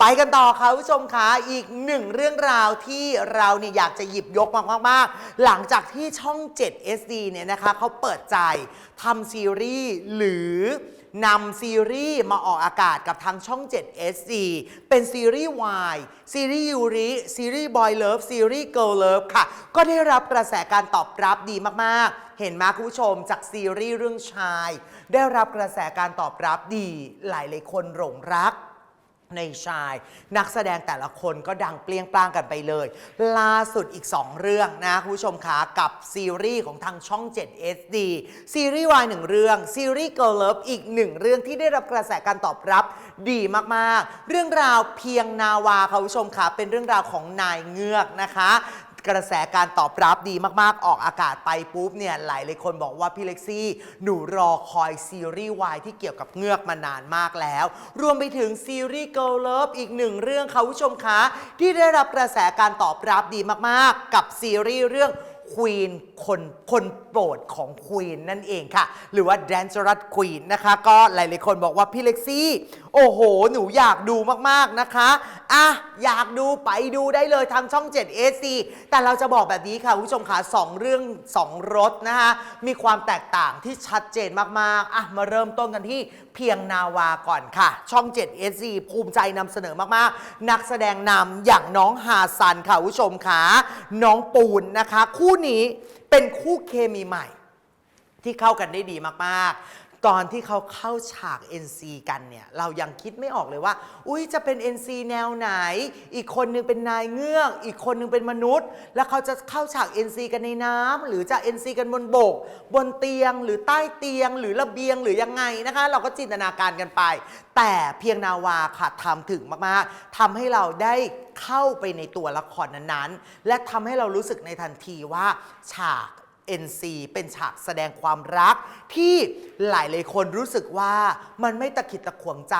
ไปกันต่อค่ะคุณผู้ชมคะอีกหนึ่งเรื่องราวที่เราเนี่ยอยากจะหยิบยกมากมากหลังจากที่ช่อง 7 SD เนี่ยนะคะเขาเปิดใจทำซีรีส์หรือนำซีรีส์มาออกอากาศกับทางช่อง 7 SD เป็นซีรีส์วายซีรีส์ยูริซีรีส์บอยเลิฟซีรีส์เกิ l เลิฟค่ะ ก็ได้รับกระแสการตอบรับดีมากๆ เห็นไหมคุณผู้ชมจากซีรีส์เรื่องชาย ได้รับกระแสการตอบรับดีหลายๆคนหลงรัก ในชาย นักแสดงแต่ละคนก็ดังเปลี่ยงปลางกันไปเลย ล่าสุดอีก 2 เรื่องนะคุณผู้ชมคะกับซีรีส์ของทางช่อง 7 SD ซีรีส์วายหนึ่งเรื่อง ซีรีส์ Girl Love อีกหนึ่งเรื่องที่ได้รับกระแสการตอบรับดีมากๆ เรื่องราวเพียงนาวาค่ะคุณผู้ชมคะเป็นเรื่องราวของนายเงือกนะคะ กระแสการตอบรับดีมากๆ ออกอากาศไปปุ๊บเนี่ยหลายเลยคนบอกว่าพี่เล็กซี่หนูรอคอยซีรีส์วายที่เกี่ยวกับเงือกมานานมากแล้ว รวมไปถึงซีรีส์ Girl Love อีกหนึ่งเรื่องค่ะผู้ชมคะที่ได้รับกระแสการตอบรับดีมากๆ กับซีรีส์เรื่องควีนคนคนโปรดของควีนนั่นเองค่ะ หรือว่า Dangerous Queen นะคะ ก็หลายๆคนบอกว่าพี่เล็กซี่ โอ้โห หนูอยากดูมากๆนะคะ อะ อยากดูไปดูได้เลยทางช่อง 7 AC แต่เราจะบอกแบบนี้ค่ะคุณผู้ชมค่ะสองเรื่องสองรสนะคะมีความแตกต่างที่ชัดเจนมากๆ อะ มาเริ่มต้นกันที่เพียงนาวาก่อนค่ะ ช่อง 7 SC ภูมิใจนำเสนอมากๆ นักแสดงนำอย่างน้องฮาซันค่ะคุณผู้ชมค่ะน้องปูนนะคะ คู่นี้เป็นคู่เคมีใหม่ที่เข้ากันได้ดีมาก ๆ ตอนที่เขาเข้าฉาก NC กันเนี่ยเรายังคิดไม่ออกเลยว่า อุ้ยจะเป็น NC แนวไหน อีกคนนึงเป็นนายเงือก อีกคนนึงเป็นมนุษย์ แล้วเขาจะเข้าฉาก NC กันในน้ำหรือจะ NC กันบนบก บนเตียงหรือใต้เตียง หรือระเบียงหรือยังไงนะคะ เราก็จินตนาการกันไป แต่เพียงนาวาค่ะทำถึงมากๆทำให้เราได้เข้าไปในตัวละครนั้นๆ และทำให้เรารู้สึกในทันทีว่าฉาก NC เป็นฉากแสดงความรัก ที่หลายเลยคนรู้สึกว่ามันไม่ตะขิดตะขวงใจ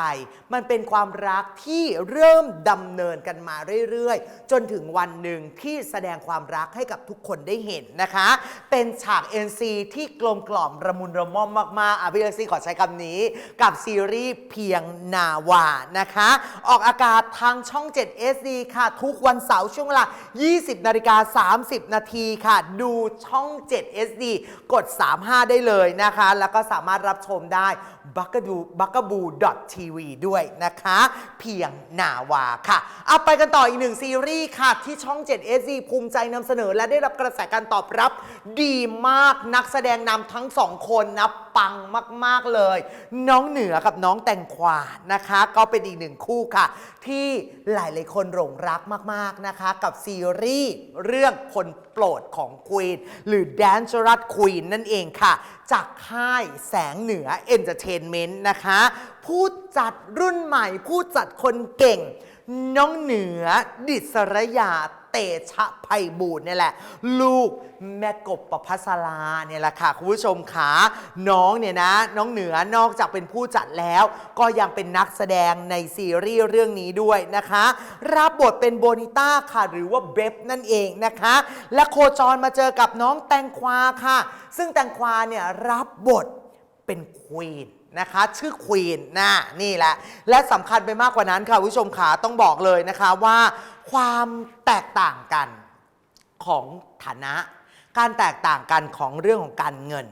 มันเป็นความรักที่เริ่มดำเนินกันมาเรื่อยๆ จนถึงวันหนึ่งที่แสดงความรักให้กับทุกคนได้เห็นนะคะ เป็นฉาก NC ที่กลมกล่อมระมุนระม่อมมากๆอะพี่เล็กซี่ขอใช้คำนี้ กับซีรีส์เพียงนาวานะคะ ออกอากาศทางช่อง 7 SD ค่ะ ทุกวันเสาร์ช่วงเวลา 20 นาฬิกา 30 นาทีค่ะ ดูช่อง 7 7sd กด 35 ได้เลยนะคะ แล้วก็สามารถรับชมได้ b u g a b o o b u g a b o o t v ด้วยนะคะ เพียงหนาวาค่ะ เอาไปกันต่ออีกหนึ่งซีรีส์ค่ะ ที่ช่อง 7 SD ภูมิใจนำเสนอและได้รับกระแสการตอบรับดีมากนักแสดงนำทั้งสองคนนะ ปังมาก ๆ เลย น้องเหนือกับน้องแตงควานะคะ ก็เป็นอีกหนึ่งคู่ค่ะ ที่หลาย ๆ คนหลงรักมาก ๆ นะคะ กับซีรีส์เรื่องคนโปรดของควีนหรือ Dangerous Queen นั่นเองค่ะ จากค่ายแสงเหนือเอนเตอร์เทนเมนต์นะคะ ผู้จัดรุ่นใหม่ ผู้จัดคนเก่ง น้องเหนือดิศรยา ตชะไพบูลย์เนี่ยแหละ ลูกแม่กบประพัสราเนี่ยแหละค่ะคุณผู้ชมขาน้องเนี่ยนะน้องเหนือนอกจากเป็นผู้จัดแล้ว ก็ยังเป็นนักแสดงในซีรีส์เรื่องนี้ด้วยนะคะ รับบทเป็นโบนิต้าค่ะ หรือว่าเบฟนั่นเองนะคะ และโคจรมาเจอกับน้องแตงควาค่ะ ซึ่งแตงควาเนี่ยรับบทเป็นควีนนะคะชื่อควีนนะนี่แหละ และสำคัญไปมากกว่านั้นค่ะคุณผู้ชมขาต้องบอกเลยนะคะว่า ความแตกต่างกันของฐานะ การแตกต่างกันของเรื่องของการเงิน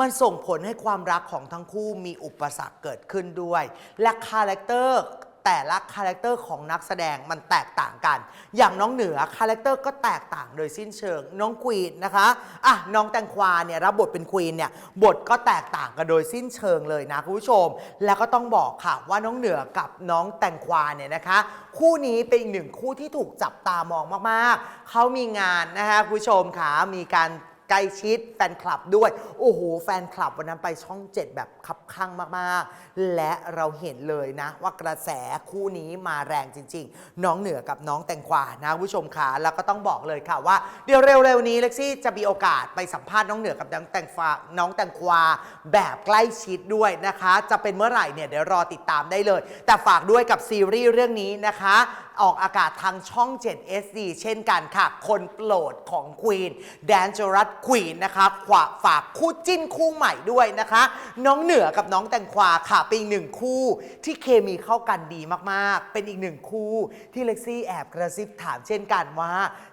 มันส่งผลให้ความรักของทั้งคู่มีอุปสรรคเกิดขึ้นด้วย และคาแรคเตอร์ แต่ละคาแรคเตอร์ของนักแสดงมันแตกต่างกัน อย่างน้องเหนือคาแรคเตอร์ก็แตกต่างโดยสิ้นเชิง น้องควีนนะคะอะน้องแตงควาเนี่ยรับบทเป็นควีนเนี่ยบทก็แตกต่างกันโดยสิ้นเชิงเลยนะคุณผู้ชม แล้วก็ต้องบอกค่ะว่าน้องเหนือกับน้องแตงควาเนี่ยนะคะ คู่นี้เป็นอีกหนึ่งคู่ที่ถูกจับตามองมากๆเขามีงานนะคะคุณผู้ชมค่ะมีการ ใกล้ชิดแฟนคลับด้วย โอ้โห แฟนคลับวันนั้นไปช่อง 7 แบบคับข้างมากๆ และเราเห็นเลยนะ ว่ากระแสคู่นี้มาแรงจริง ๆ น้องเหนือกับน้องแตงกวานะคุณผู้ชมค่ะแล้วก็ต้องบอกเลยค่ะว่าเดี๋ยวเร็วๆนี้เล็กซี่จะมีโอกาสไปสัมภาษณ์น้องเหนือกับน้องแตงฟ้าน้องแตงควาแบบใกล้ชิดด้วยนะคะ จะเป็นเมื่อไหร่เนี่ยเดี๋ยวรอติดตามได้เลย แต่ฝากด้วยกับซีรีส์เรื่องนี้นะคะ ออกอากาศทางช่อง 7 SD เช่นกันค่ะ คนโปรดของควีนแดนจรัสควีนนะคะขวาฝากคู่จิ้นคู่ใหม่ด้วยนะคะ น้องเหนือกับน้องแตงควาค่ะเป็นอีกหนึ่งคู่ที่เคมีเข้ากันดีมากๆ เป็นอีกหนึ่งคู่ที่เล็กซี่แอบกระซิบถามเช่นกันว่า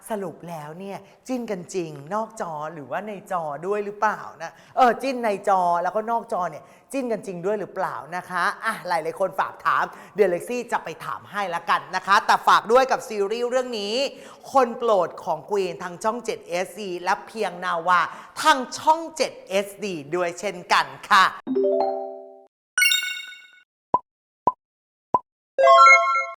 สรุปแล้วเนี่ยจิ้นกันจริง นอกจอหรือว่าในจอด้วยหรือเปล่านะเออจิ้นในจอแล้วก็นอกจอเนี่ยจิ้นกันจริงด้วยหรือเปล่านะคะอะหลายๆคนฝากถามเดี๋ยวเล็กซี่จะไปถามให้ละกันนะคะแต่แต่ฝากด้วยกับซีรีส์เรื่องนี้ คนโปรดของกวีนทางช่อง 7 SD และเพียงนาวาทางช่อง 7 SD ด้วยเช่นกันค่ะ